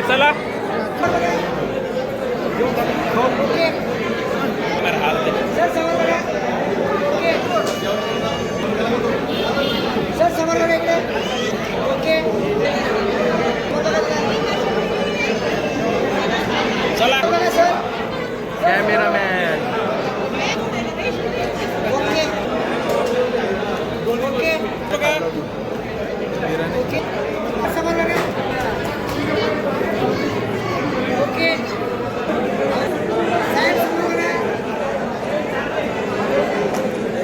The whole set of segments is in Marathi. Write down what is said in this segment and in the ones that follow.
ठीक चला सर समोर बघा इकडे ओके चला बघा सर कॅमेरामॅन ओके ओके बघा ओके समोर बघा ओके साहेब समोर बघा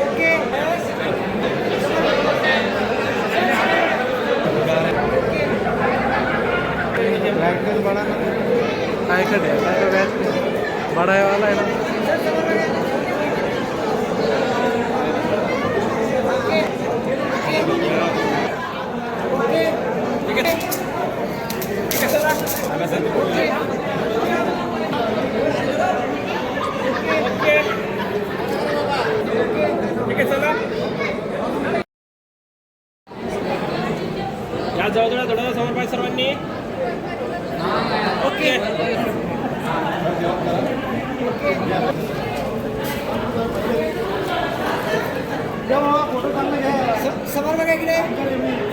ओके काय करे बड़ा वाला है ना सर समोर वाला है ना ओके ठीक आहे ठीक आहे चला ओके ठीक आहे चला या जवळ जवळ थोडा समोर पाहिजे सर्वांनी ओके स- समोर बघा इकडे.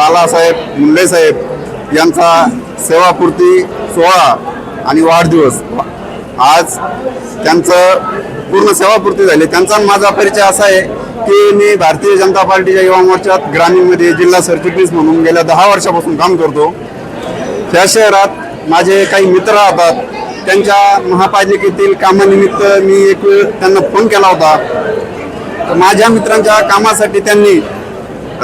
बालासाहेब मुंडे साहेब यांचा सेवापूर्ती सोहळा आणि वाढदिवस. आज त्यांचं पूर्ण सेवापूर्ती झाली. त्यांचा आणि माझा परिचय असा आहे की मी भारतीय जनता पार्टीच्या युवा मोर्चात ग्रामीणमध्ये जिल्हा सरचिटणीस म्हणून गेल्या दहा वर्षापासून काम करतो. त्या शहरात माझे काही मित्र राहतात. त्यांच्या महापालिकेतील कामानिमित्त मी एक त्यांना फोन केला होता. तर माझ्या मित्रांच्या कामासाठी त्यांनी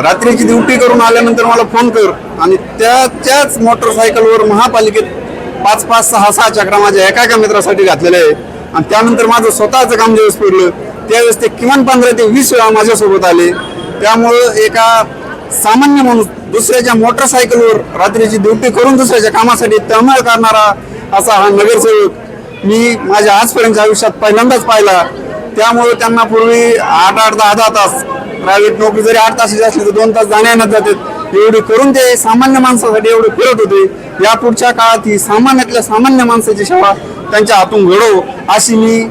रात्रीची ड्युटी करून आल्यानंतर मला फोन कर. आणि त्या त्याच मोटरसायकलवर महापालिकेत पाच पाच सहा सहा चक्रा माझ्या एका एका मित्रासाठी घातलेले आहे आणि त्यानंतर माझं स्वतःचं काम ज्यावेळेस पडलं त्यावेळेस ते किमान पंधरा ते वीस वेळा माझ्यासोबत आले. त्यामुळं एका सामान्य माणूस दुसऱ्याच्या मोटरसायकलवर रात्रीची ड्युटी करून दुसऱ्याच्या कामासाठी तळमळ करणारा असा हा नगरसेवक मी माझ्या आजपर्यंत आयुष्यात पहिल्यांदाच पाहिला. त्यामुळे त्यांना पूर्वी आठ आठ दहा दहा तास प्रायव्हेट नोकरी जरी आठ तासाची असली तर दोन तास जाण्यात जातात एवढी करून ते सामान्य माणसासाठी एवढे फिरत होते. या पुढच्या काळात ही सामान्यातल्या सामान्य माणसाची सेवा त्यांच्या हातून घडो अशी मी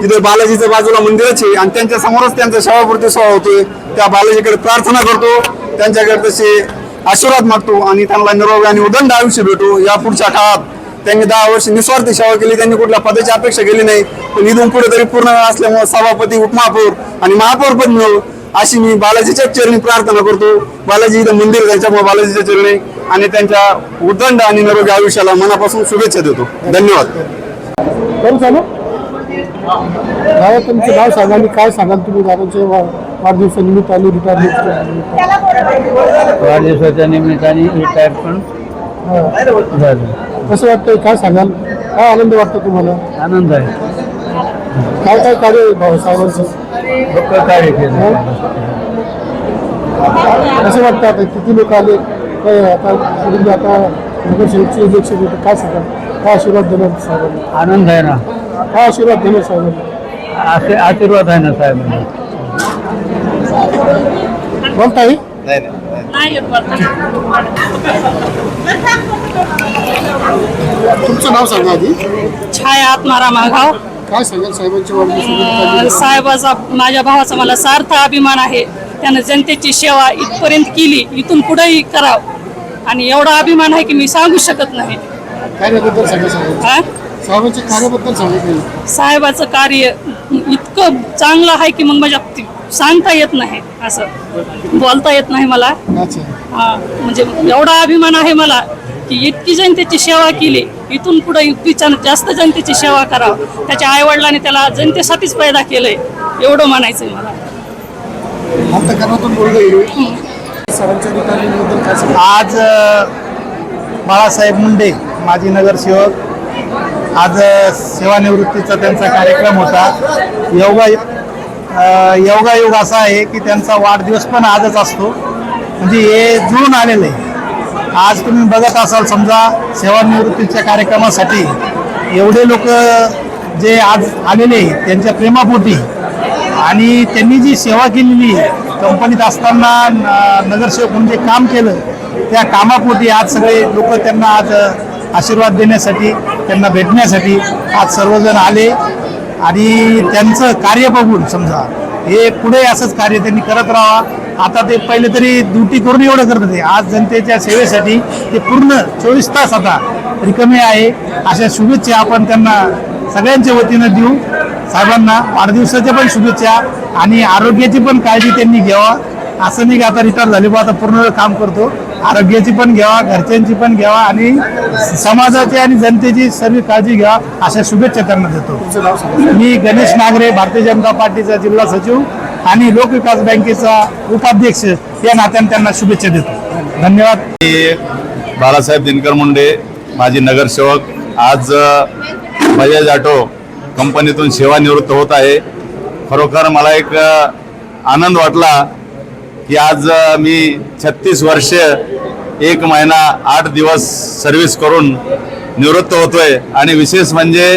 तिथे बालाजीच्या बाजूला मंदिरच आहे आणि त्यांच्या समोरच त्यांचा सेवापूर्ती सोहळा होतोय. त्या बालाजीकडे प्रार्थना करतो. त्यांच्याकडे तसे आशीर्वाद मागतो आणि त्यांना निरोगी आणि उदंड आयुष्य भेटो. या पुढच्या काळात त्यांनी दहा वर्ष निस्वार्थी सेवा केली. त्यांनी कुठल्या पदाची अपेक्षा केली नाही. पण इथून पुढे तरी पूर्ण असल्यामुळे सभापती उपमहापौर आणि महापौर पद मिळू अशी मी बालाजीच्या चरणी प्रार्थना करतो. बालाजी इथं मंदिर त्याच्यामुळे बालाजीच्या चरणी आणि त्यांच्या उदंड आणि निरोगी आयुष्याला मनापासून शुभेच्छा देतो. धन्यवाद. दादा तुमचं नाव सांगा आणि काय सांगाल तुम्ही दादाचे वा- वाढदिवसानिमित्ताने रिटायरमेंट वाढदिवसाच्या निमित्ताने रिटायर पण. झालं. कसं वाटतंय? काय सांगाल? काय आनंद वाटतो तुम्हाला? आनंद आहे. काय काय कार्य आहे भाऊ साहेबांचं लोक कार्य केलं कसं वाटतं आता? किती लोक आले? काय आता पुढील आता नगरसेवकचे इलेक्शन होतं. काय सांगाल काय आशीर्वाद देणार साहेबांना? आनंद आहे ना. काय आशीर्वाद देणार साहेबांना? असे आशीर्वाद आहे ना साहेबांना. बोलताई तुमचं नाव सांगा आधी. छाया आत्माराम आघाव. काय सांगाल? साहेबांच्या अं, वाढदिवसानिमित्ताने साहेबाचा माझ्या भावाचा मला सार्थ अभिमान आहे. त्यानं जनतेची सेवा इथपर्यंत केली. इथून पुढेही करावं. आणि एवढा अभिमान आहे की मी सांगू शकत नाही. कार्याबद्दल सांगा साहेबांचं हा? साहेबांच्या कार्याबद्दल सांगितलं साहेबाचं कार्य इतकं चांगलं आहे की मग माझ्या ती- सांगता येत नाही. असं. बोलता येत नाही मला. अच्छा. हा, म्हणजे एवढा अभिमान आहे मला की इतकी जनतेची सेवा केली. इथून पुढे इतकी जास्त जनतेची सेवा करावं. त्याच्या आईवडिलांनी त्याला जनतेसाठीच पैदा केलंय एवढं म्हणायचंय मला. आज बाळासाहेब मुंडे माजी नगरसेवक आज सेवानिवृत्तीचा त्यांचा कार्यक्रम होता. योगा योगायोग असा आहे की त्यांचा वाढदिवस पण आजच असतो. म्हणजे हे जुळून आलेलं आहे. आज तुम्ही बघत असाल समजा सेवानिवृत्तीच्या कार्यक्रमासाठी एवढे लोक जे आज आलेले त्यांच्या प्रेमापोटी आणि त्यांनी जी सेवा केलेली कंपनीत असताना न- नगरसेवक म्हणून जे काम केलं त्या कामापोटी आज सगळे लोक त्यांना आज आशीर्वाद देण्यासाठी त्यांना भेटण्यासाठी आज सर्वजण आले. आणि त्यांचं कार्य बघून समजा हे पुढे असंच कार्य त्यांनी करत राहावा आता ते पहिले तरी ड्युटी करून एवढं करत होते. आज जनतेच्या सेवेसाठी ते पूर्ण चोवीस तास आता रिकमे आहे. अशा शुभेच्छा आपण त्यांना सगळ्यांच्या वतीनं देऊ. साहेबांना वाढदिवसाच्या पण शुभेच्छा आणि आरोग्याची पण काळजी त्यांनी घ्यावा. असं नाही की आता रिटायर झाले बा आता पूर्ण वेळ काम करतो. आरोग्याची पण घ्यावा घरच्यांची पण घ्यावा आणि समाजाची आणि जनतेची सर्व काळजी घ्यावा अशा शुभेच्छा त्यांना देतो. मी गणेश नागरे भारतीय जनता पार्टीचा जिल्हा सचिव. आणि लोकविकास बँकेचा उपाध्यक्ष या नात्याने त्यांना शुभेच्छा देतो. धन्यवाद. बाळासाहेब दिनकर मुंडे माजी नगरसेवक. आज बजाज ऑटो कंपनीतून सेवानिवृत्त होत आहे. खरोखर मला एक आनंद वाटला की आज मी छत्तीस वर्ष एक महिना आठ दिवस सर्व्हिस करून निवृत्त होतोय. आणि विशेष म्हणजे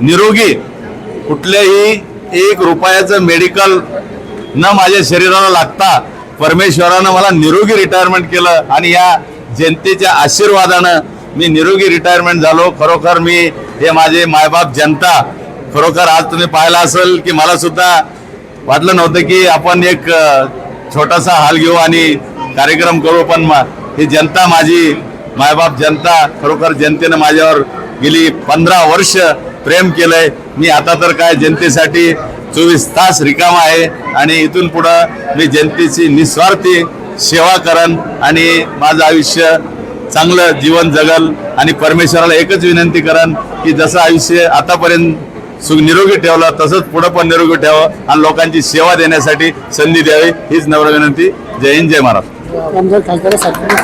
निरोगी कुठल्याही एक रुपयाचं मेडिकल न माझ्या शरीराला लागता परमेश्वरानं मला निरोगी रिटायरमेंट केलं आणि या जनतेच्या आशीर्वादानं मी निरोगी रिटायरमेंट झालो. खरोखर मी हे माझे मायबाप जनता खरोखर आज तुम्ही पाहिलं असेल की मला सुद्धा वाटलं नव्हतं की आपण एक छोटासा हाल घेऊ आणि कार्यक्रम करू पण ही जनता माझी मायबाप जनता खरोखर जनतेनं माझ्यावर गेली पंधरा वर्ष प्रेम केलंय. मी आता तर काय जनतेसाठी चोवीस तास रिकामा आहे. आणि इथून पुढं मी जनतेची निस्वार्थी सेवा करन आणि माझं आयुष्य चांगलं जीवन जगल आणि परमेश्वराला एकच विनंती करन की जसं आयुष्य आतापर्यंत सु निरोगी ठेवलं तसंच पुढं पण निरोगी ठेवावं आणि लोकांची सेवा देण्यासाठी संधी द्यावी. हीच नम्र विनंती. जय हिंद जय महाराष्ट्र.